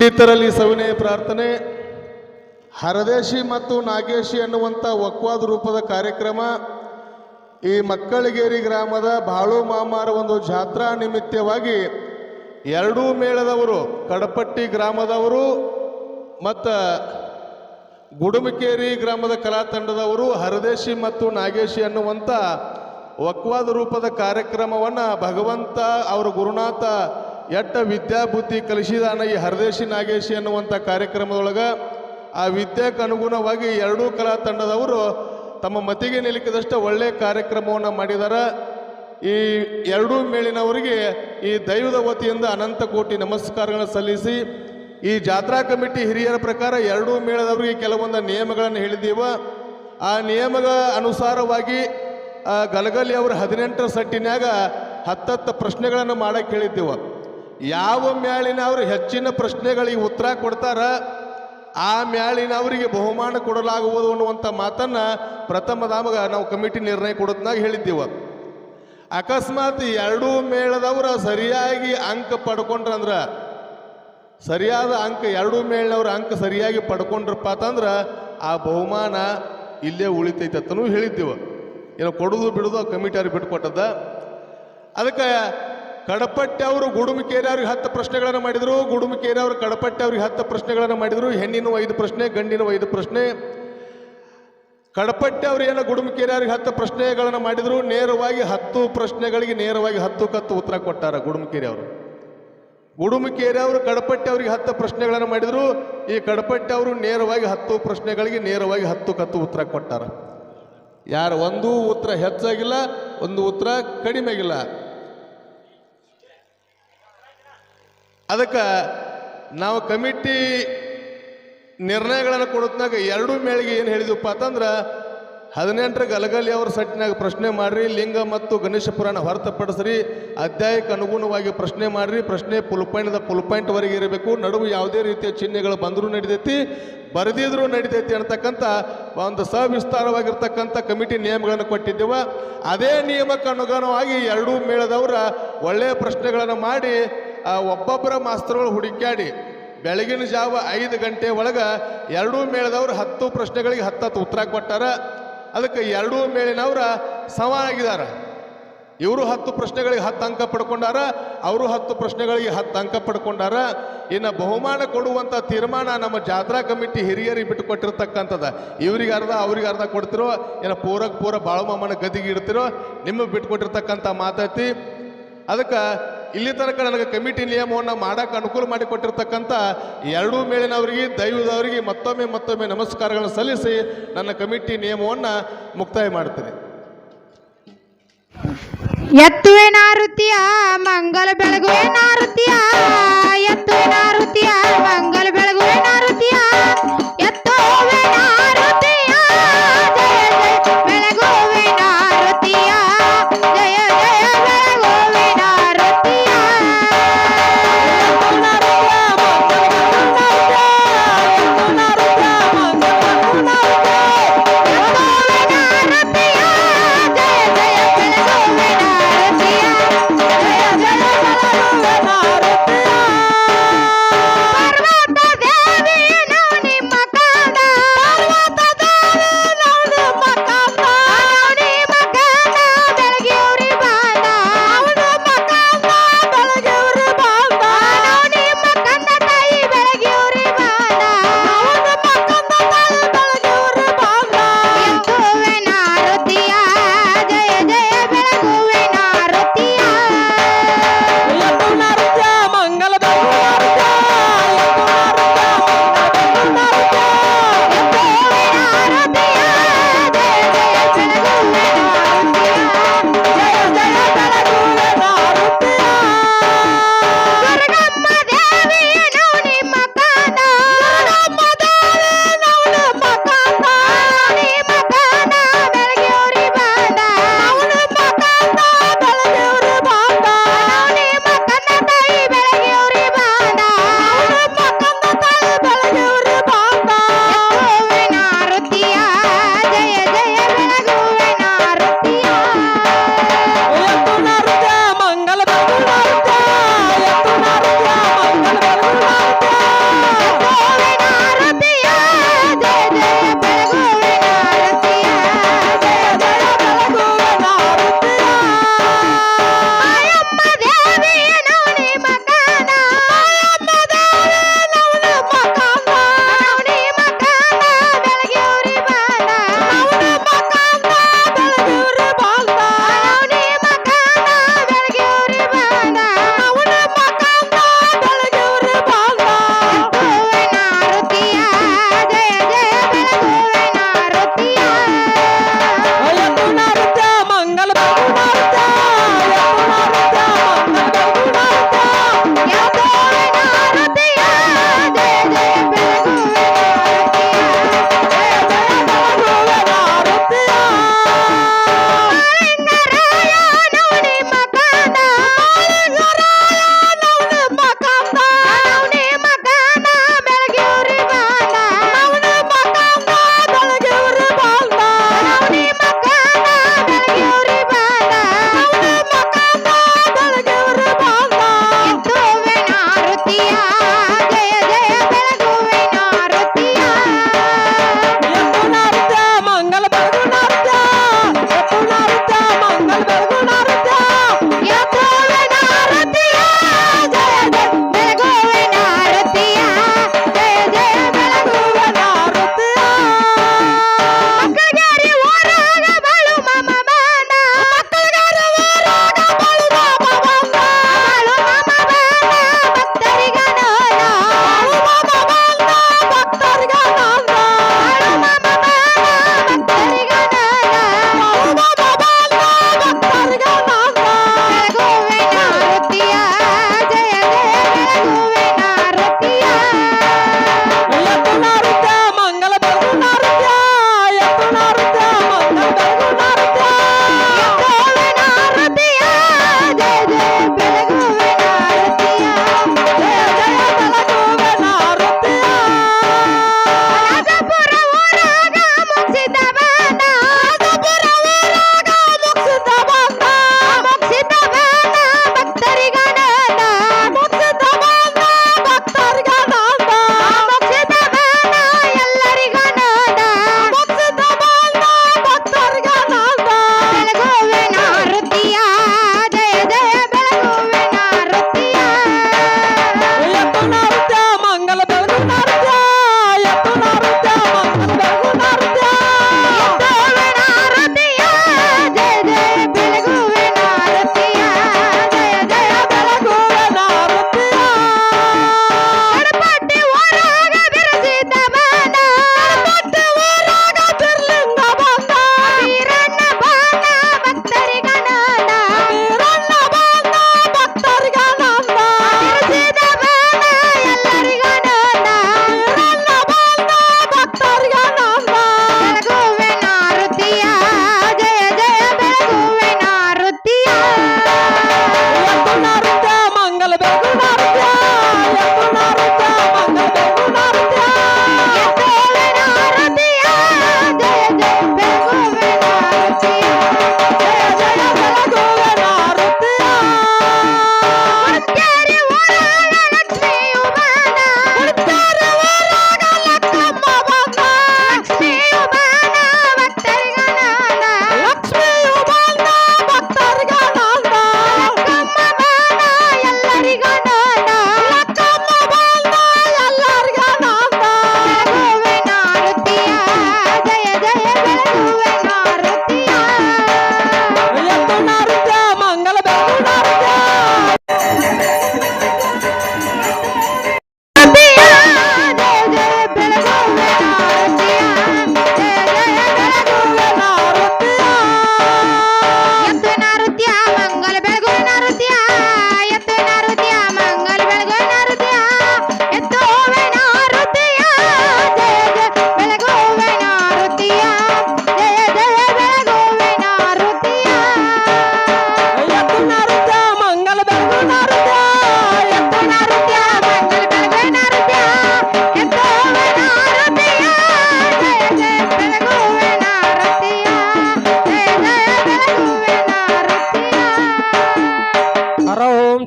ಪಂಡಿತರಲ್ಲಿ ಸವಿನಯ ಪ್ರಾರ್ಥನೆ, ಹರದೇಶಿ ಮತ್ತು ನಾಗೇಶಿ ಅನ್ನುವಂಥ ವಕ್ವಾದ ರೂಪದ ಕಾರ್ಯಕ್ರಮ, ಈ ಮಕ್ಕಳಗೇರಿ ಗ್ರಾಮದ ಬಾಳು ಮಾಮಾರ ಒಂದು ಜಾತ್ರಾ ನಿಮಿತ್ತವಾಗಿ ಎರಡೂ ಮೇಳದವರು, ಕಡಪಟ್ಟಿ ಗ್ರಾಮದವರು ಮತ್ತು ಗುಡುಮಕೇರಿ ಗ್ರಾಮದ ಕಲಾ ತಂಡದವರು, ಹರದೇಶಿ ಮತ್ತು ನಾಗೇಶಿ ಅನ್ನುವಂಥ ವಕ್ವಾದ ರೂಪದ ಕಾರ್ಯಕ್ರಮವನ್ನು ಭಗವಂತ, ಅವರ ಗುರುನಾಥ ಎಟ್ಟ ವಿದ್ಯಾಬುದ್ಧಿ ಕಲಿಸಿದಾನ ಈ ಹರದೇಶಿ ನಾಗೇಶಿ ಅನ್ನುವಂಥ ಕಾರ್ಯಕ್ರಮದೊಳಗೆ, ಆ ವಿದ್ಯೆಗೆ ಅನುಗುಣವಾಗಿ ಎರಡೂ ಕಲಾ ತಂಡದವರು ತಮ್ಮ ಮತಿಗೆ ನಿಲುಕಿದಷ್ಟು ಒಳ್ಳೆಯ ಕಾರ್ಯಕ್ರಮವನ್ನು ಮಾಡಿದ್ದಾರೆ ಈ ಎರಡೂ ಮೇಳಿನವರಿಗೆ ಈ ದೈವದ ವತಿಯಿಂದ ಅನಂತ ಕೋಟಿ ನಮಸ್ಕಾರಗಳನ್ನು ಸಲ್ಲಿಸಿ, ಈ ಜಾತ್ರಾ ಕಮಿಟಿ ಹಿರಿಯರ ಪ್ರಕಾರ ಎರಡೂ ಮೇಳದವರಿಗೆ ಕೆಲವೊಂದು ನಿಯಮಗಳನ್ನು ಹೇಳಿದ್ದೀವ. ಆ ನಿಯಮಗಳ ಅನುಸಾರವಾಗಿ ಗಲಗಲಿ ಅವರು ಹದಿನೆಂಟರ ಸಟ್ಟಿನಾಗ ಹತ್ತತ್ತು ಪ್ರಶ್ನೆಗಳನ್ನು ಮಾಡಕ್ಕೆ ಹೇಳಿದ್ದೀವ. ಯಾವ ಮ್ಯಾಳಿನವರು ಹೆಚ್ಚಿನ ಪ್ರಶ್ನೆಗಳಿಗೆ ಉತ್ತರ ಕೊಡ್ತಾರ, ಆ ಮ್ಯಾಳಿನವರಿಗೆ ಬಹುಮಾನ ಕೊಡಲಾಗುವುದು ಅನ್ನುವಂಥ ಮಾತನ್ನು ಪ್ರಥಮದಾಮಗ ನಾವು ಕಮಿಟಿ ನಿರ್ಣಯ ಕೊಡೋದ್ನಾಗ ಹೇಳಿದ್ದೀವ. ಅಕಸ್ಮಾತ್ ಎರಡೂ ಮೇಳದವರು ಸರಿಯಾಗಿ ಅಂಕ ಪಡ್ಕೊಂಡ್ರಂದ್ರೆ, ಸರಿಯಾದ ಅಂಕ, ಎರಡೂ ಮೇಳನವ್ರ ಅಂಕ ಸರಿಯಾಗಿ ಪಡ್ಕೊಂಡ್ರಪ್ಪ ಅಂತಂದ್ರೆ, ಆ ಬಹುಮಾನ ಇಲ್ಲೇ ಉಳಿತೈತೆ ಅಂತನೂ ಹೇಳಿದ್ದೀವ. ಏನೋ ಕೊಡೋದು ಬಿಡೋದು ಕಮಿಟಿ ಅವ್ರಿಗೆ ಬಿಟ್ಕೊಟ್ಟದ ಅದಕ್ಕೆ ಕಡಪಟ್ಟಿ ಅವರು ಗುಡುಮಿಕೇರಿ ಅವ್ರಿಗೆ ಹತ್ತು ಪ್ರಶ್ನೆಗಳನ್ನು ಮಾಡಿದರು. ಗುಡುಮಿಕೇರಿ ಅವರು ಕಡಪಟ್ಟೆ ಅವ್ರಿಗೆ ಹತ್ತು ಪ್ರಶ್ನೆಗಳನ್ನು ಮಾಡಿದರು. ಹೆಣ್ಣಿನ ಐದು ಪ್ರಶ್ನೆ, ಗಂಡಿನ ಐದು ಪ್ರಶ್ನೆ. ಕಡಪಟ್ಟೆ ಅವರು ಏನೋ ಗುಡುಮಿಕೇರಿ ಅವ್ರಿಗೆ ಹತ್ತು ಪ್ರಶ್ನೆಗಳನ್ನು ಮಾಡಿದರು. ನೇರವಾಗಿ ಹತ್ತು ಪ್ರಶ್ನೆಗಳಿಗೆ ನೇರವಾಗಿ ಹತ್ತು ಕತ್ತು ಉತ್ತರ ಕೊಟ್ಟಾರ ಗುಡುಮಿಕೇರಿ ಅವರು ಗುಡುಮಿಕೇರಿ ಅವರು ಕಡಪಟ್ಟೆ ಅವರಿಗೆ ಹತ್ತು ಪ್ರಶ್ನೆಗಳನ್ನು ಮಾಡಿದರು. ಈ ಕಡಪಟ್ಟೆ ಅವರು ನೇರವಾಗಿ ಹತ್ತು ಪ್ರಶ್ನೆಗಳಿಗೆ ನೇರವಾಗಿ ಹತ್ತು ಕತ್ತು ಉತ್ತರ ಕೊಟ್ಟಾರ. ಯಾರು, ಒಂದು ಉತ್ತರ ಹೆಚ್ಚಾಗಿಲ್ಲ, ಒಂದು ಉತ್ತರ ಕಡಿಮೆ ಅದಕ್ಕೆ ನಾವು ಕಮಿಟಿ ನಿರ್ಣಯಗಳನ್ನು ಕೊಡೋತ್ನಾಗ ಎರಡೂ ಮೇಳಿಗೆ ಏನು ಹೇಳಿದಪ್ಪ ಅಂತಂದ್ರೆ ಹದಿನೆಂಟರ ಗಲಗಲಿ ಅವ್ರ ಸಟ್ಟಿನಾಗ ಪ್ರಶ್ನೆ ಮಾಡ್ರಿ, ಲಿಂಗ ಮತ್ತು ಗಣೇಶ ಪುರಾಣ ಹೊರತುಪಡಿಸ್ರಿ, ಅಧ್ಯಾಯಕ್ಕೆ ಅನುಗುಣವಾಗಿ ಪ್ರಶ್ನೆ ಮಾಡ್ರಿ, ಪ್ರಶ್ನೆ ಪುಲ್ ಪಾಯಿಂಟ್ದ ಪುಲ್ ಪಾಯಿಂಟ್ವರೆಗೆ ಇರಬೇಕು, ನಡುವೆ ಯಾವುದೇ ರೀತಿಯ ಚಿಹ್ನೆಗಳು ಬಂದರೂ ನಡಿತೈತಿ, ಬರೆದಿದ್ರೂ ನಡಿತೈತಿ ಅಂತಕ್ಕಂಥ ಒಂದು ಸವಿಸ್ತಾರವಾಗಿರ್ತಕ್ಕಂಥ ಕಮಿಟಿ ನಿಯಮಗಳನ್ನು ಕೊಟ್ಟಿದ್ದೇವ. ಅದೇ ನಿಯಮಕ್ಕೆ ಅನುಗುಣವಾಗಿ ಎರಡೂ ಮೇಳದವರ ಒಳ್ಳೆಯ ಪ್ರಶ್ನೆಗಳನ್ನು ಮಾಡಿ ಆ ಒಬ್ಬೊಬ್ಬರ ಮಾಸ್ತರ್ಗಳು ಹುಡುಕ್ಯಾಡಿ ಬೆಳಗಿನ ಜಾವ ಐದು ಗಂಟೆ ಒಳಗೆ ಎರಡೂ ಮೇಳದವ್ರು ಹತ್ತು ಪ್ರಶ್ನೆಗಳಿಗೆ ಹತ್ತತ್ತು ಉತ್ತರ ಕೊಟ್ಟಾರ. ಅದಕ್ಕೆ ಎರಡೂ ಮೇಳಿನವ್ರ ಸಮ ಆಗಿದಾರ ಇವರು ಹತ್ತು ಪ್ರಶ್ನೆಗಳಿಗೆ ಹತ್ತು ಅಂಕ ಪಡ್ಕೊಂಡಾರ, ಅವರು ಹತ್ತು ಪ್ರಶ್ನೆಗಳಿಗೆ ಹತ್ತು ಅಂಕ ಪಡ್ಕೊಂಡಾರ. ಇನ್ನು ಬಹುಮಾನ ಕೊಡುವಂಥ ತೀರ್ಮಾನ ನಮ್ಮ ಜಾತ್ರಾ ಕಮಿಟಿ ಹಿರಿಯರಿಗೆ ಬಿಟ್ಟು ಕೊಟ್ಟಿರ್ತಕ್ಕಂಥದ್ದು ಇವ್ರಿಗೆ ಅರ್ಧ, ಅವ್ರಿಗೆ ಅರ್ಧ ಕೊಡ್ತಿರೋ ಏನೋ ಪೂರಕ್ಕೆ ಪೂರ ಬಾಳುಮಮ್ಮನ ಗದಿಗೆ ಇಡ್ತಿರೋ, ನಿಮಗೆ ಬಿಟ್ಟು ಕೊಟ್ಟಿರ್ತಕ್ಕಂಥ ಮಾತೈತಿ. ಅದಕ್ಕೆ ಇಲ್ಲಿ ತನಕ ನನಗೆ ಕಮಿಟಿ ನಿಯಮವನ್ನು ಮಾಡಕ್ಕೆ ಅನುಕೂಲ ಮಾಡಿಕೊಟ್ಟಿರ್ತಕ್ಕಂಥ ಎರಡೂ ಮೇಲಿನವರಿಗೆ, ದೈವದವರಿಗೆ ಮತ್ತೊಮ್ಮೆ ಮತ್ತೊಮ್ಮೆ ನಮಸ್ಕಾರಗಳನ್ನು ಸಲ್ಲಿಸಿ ನನ್ನ ಕಮಿಟಿ ನಿಯಮವನ್ನು ಮುಕ್ತಾಯ ಮಾಡ್ತೀನಿ. ಎತ್ತುವೆನಾರುತಿಯ ಮಂಗಲ ಬೆಳಗುವೆ ನಾರುತಿಯ ಮಂಗ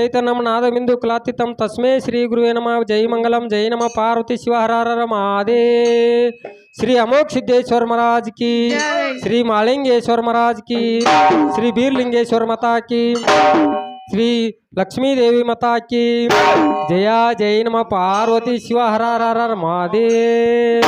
चैतन्यमनादबिन्दुक्लातितं तस्मै श्रीगुरुवे नमः। नम जय नम। पार्वती शिवहर महादे श्री अमोक सिद्धेश्वर महाराज की, श्री मालिंगेश्वर महाराज की, श्री बीरलिंगेश्वर माता की, श्री लक्ष्मी देवी माता की। जया, जय नम। पार्वती शिव हर हर हर महादेव।